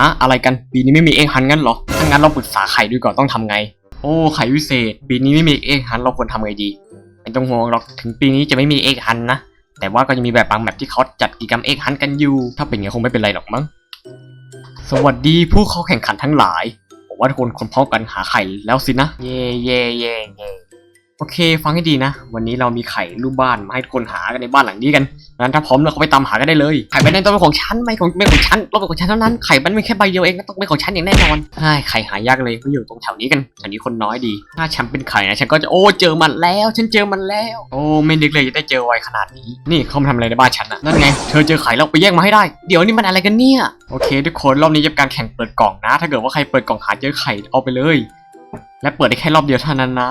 ฮะอะไรกัน ปีนี้ไม่มีเอกฮันงั้นเหรอ ถ้างั้นเราปรึกษาไข่ดูก่อนต้องทำไง โอ้ไข่วิเศษ ปีนี้ไม่มีเอกฮันเราควรทำไงดีไม่ต้องห่วงหรอกถึงปีนี้จะไม่มีเอกฮันนะ แต่ว่าก็จะมีแบบบางแบบที่เขาจัดกิจกรรมเอกฮันกันอยู่ ถ้าเป็นอย่างนี้คงไม่เป็นไรหรอกมั้งสวัสดีผู้เข้าแข่งขันทั้งหลายผมว่าทุกคนคนพร้อมกันหาไข่แล้วสินะ เย่เย่เย่เย่ โอเค ฟังให้ดีนะ วันนี้เรามีไข่รูปบ้านมาให้คนหากันในบ้านหลังนี้กันงั้นถ้าพร้อมเราก็ไปตามหากันได้เลย ไข่ใบนั้นต้องเป็นของฉันไม่ของไม่ของฉันต้องเป็นของฉันเท่านั้น ไข่มันไมีแค่ใบเดียวเองต้องเป็นของฉันอย่างแน่นอนใช่ไข่หายากเลยไม่อยู่ตรงแถวนี้กันแถวนี้คนน้อยดี ถ้าฉันเป็นไข่นะฉันก็จะโอ้เจอมันแล้ว ฉันเจอมันแล้ว โอ้ไม่นึกเลยจะได้เจอไวขนาดนี้ นี่เขาทำอะไรในบ้านฉันน่ะนั่นไง เธอเจอไข่แล้วไปแย่งมาให้ได้ เดี๋ยวนี่มันอะไรกันเนี่ย โอเค ทุกคนรอบนี้จะเป็นการแข่งเปิดกล่องนะ ถ้าเกิดว่าใครเปิดกล่องหาเจอไข่เอาไปเลย และเปิดได้แค่รอบเดียวเท่านั้นนะ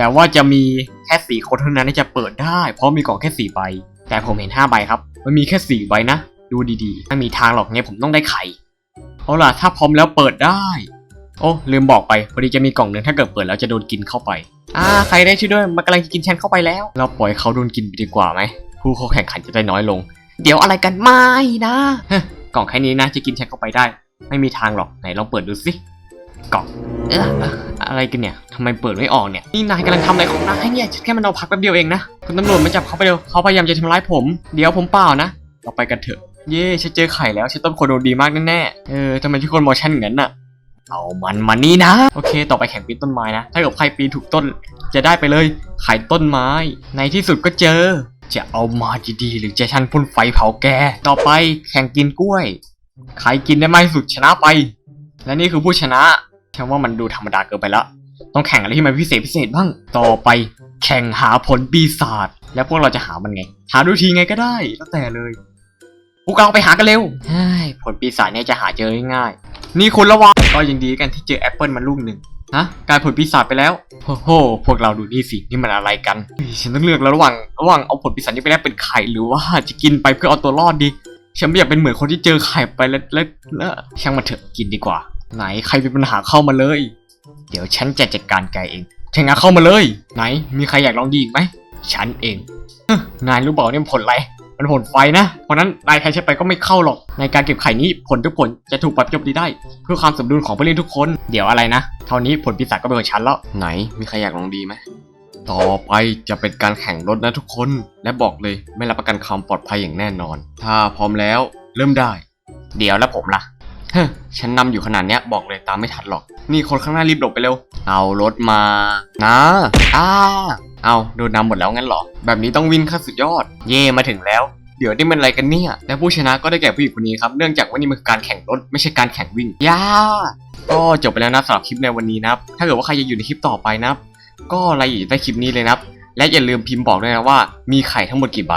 แต่ว่าจะมีแค่สี่คนเท่านั้นที่จะเปิดได้ เพราะมีกล่องแค่สี่ใบ แต่ผมเห็นห้าใบครับ มันมีแค่สี่ใบนะ ดูดีๆไม่มีทางหรอกเนี่ยผมต้องได้ไข่เอาล่ะถ้าพร้อมแล้วเปิดได้ โอ้ลืมบอกไปพอดีจะมีกล่องหนึ่งถ้าเกิดเปิดแล้วจะโดนกินเข้าไปอ่าใครได้ช่วยด้วยมันกำลังจะกินฉันเข้าไปแล้ว เราปล่อยเขาโดนกินไปดีกว่าไหมผู้เข้าแข่งขันจะได้น้อยลง เดี๋ยวอะไรกันไม่นะกล่องแค่นี้นะจะกินฉันเข้าไปได้ ไม่มีทางหรอกไหนลองเปิดดูสิกล่องเอ๊ะ อะไรกันเนี่ยทำไมเปิดไม่ออกเนี่ย นี่นายกำลังทำอะไรของนายเนี่ยฉันแค่มันเอาพักแป๊บเดียวเองนะ คุณตำรวจมาจับเขาไปเร็วเขาพยายามจะทำร้ายผม เดี๋ยวผมเปล่านะ เราไปกันเถอะ เย่ฉันเจอไข่แล้วฉันต้องคนดนดีมากแน่ๆ เออทำไมทุกคนมองฉันอย่างนั้นน่ะ เอามันมานี่นะ โอเค ต่อไปแข่งปีนต้นไม้นะ ถ้าเกิดใครปีนถูกต้น จะได้ไปเลย ไข่ต้นไม้ ในที่สุดก็เจอ จะเอามาดีๆหรือจะชันพ่นไฟเผาแก ต่อไปแข่งกินกล้วย ใครกินได้มากที่สุดชนะไป และนี่คือผู้ชนะ ฉันว่ามันดูธรรมดาเกินไปแล้วต้องแข่งอะไรที่มันพิเศษพิเศษบ้าง ต่อไปแข่งหาผลปีศาจ แล้วพวกเราจะหามันไง หาดูทีไงก็ได้ แล้วแต่เลยพวกเราไปหากันเร็วเฮ้ยผลปีศาจเนี่ยจะหาเจอง่ายๆนี่คุณระวังก็ยังดีกันที่เจอแอปเปิลมาลูกหนึ่งฮะกลายผลปีศาจไปแล้วโอ้โหพวกเราดูนี่สินี่มันอะไรกันเฮ้ยฉันต้องเลือกแล้วระหว่างระหว่างเอาผลปีศาจนี้ไปแลกเป็นไข่หรือว่าจะกินไปเพื่อเอาตัวรอดดีฉันไม่อยากเป็นเหมือนคนที่เจอไข่ไปแล้วแล้วแล้วช่างมันเถอะกินดีกว่า ไหนใครมีปัญหาเข้ามาเลย เดี๋ยวฉันจะจัดการแกเองแข่งงานเข้ามาเลย ไหนมีใครอยากลองดีอีกไหมฉันเองเฮ้ยนายรู้เปล่าเนี่ยมันผลอะไรมันผลไฟนะ เพราะนั้นนายใครใช้ไปก็ไม่เข้าหรอก ในการเก็บไข่นี้ผลทุกผลจะถูกปรับโจมตีได้ เพื่อความสมดุลของผู้เล่นทุกคน เดี๋ยวอะไรนะเท่านี้ผลปีศาจก็เป็นของฉันแล้ว ไหนมีใครอยากลองดีไหมต่อไปจะเป็นการแข่งรถนะทุกคน และบอกเลยไม่รับประกันความปลอดภัยอย่างแน่นอน ถ้าพร้อมแล้ว เริ่มได้ เดี๋ยวแล้วผมล่ะเฮ้ย ฉันนำอยู่ขนาดเนี้ยบอกเลยตามไม่ทันหรอก นี่คนข้างหน้ารีบหลบไปเร็ว เอารถมา นะอ้าเอาโดนนำหมดแล้วงั้นหรอ แบบนี้ต้องวิ่งขั้นสุดยอด เย่มาถึงแล้ว เดี๋ยวนี่มันอะไรกันเนี่ย และผู้ชนะก็ได้แก่ผู้หญิงคนนี้ครับ เนื่องจากว่านี่มันคือการแข่งรถไม่ใช่การแข่งวิ่งย่าก็จบไปแล้วนะสำหรับคลิปในวันนี้นะครับ ถ้าเกิดว่าใครอยากอยู่ในคลิปต่อไปนะครับ ก็รายละเอียดใต้คลิปนี้เลยนะครับ และอย่าลืมพิมพ์บอกด้วยนะว่า มีไข่ทั้งหมดกี่ใบ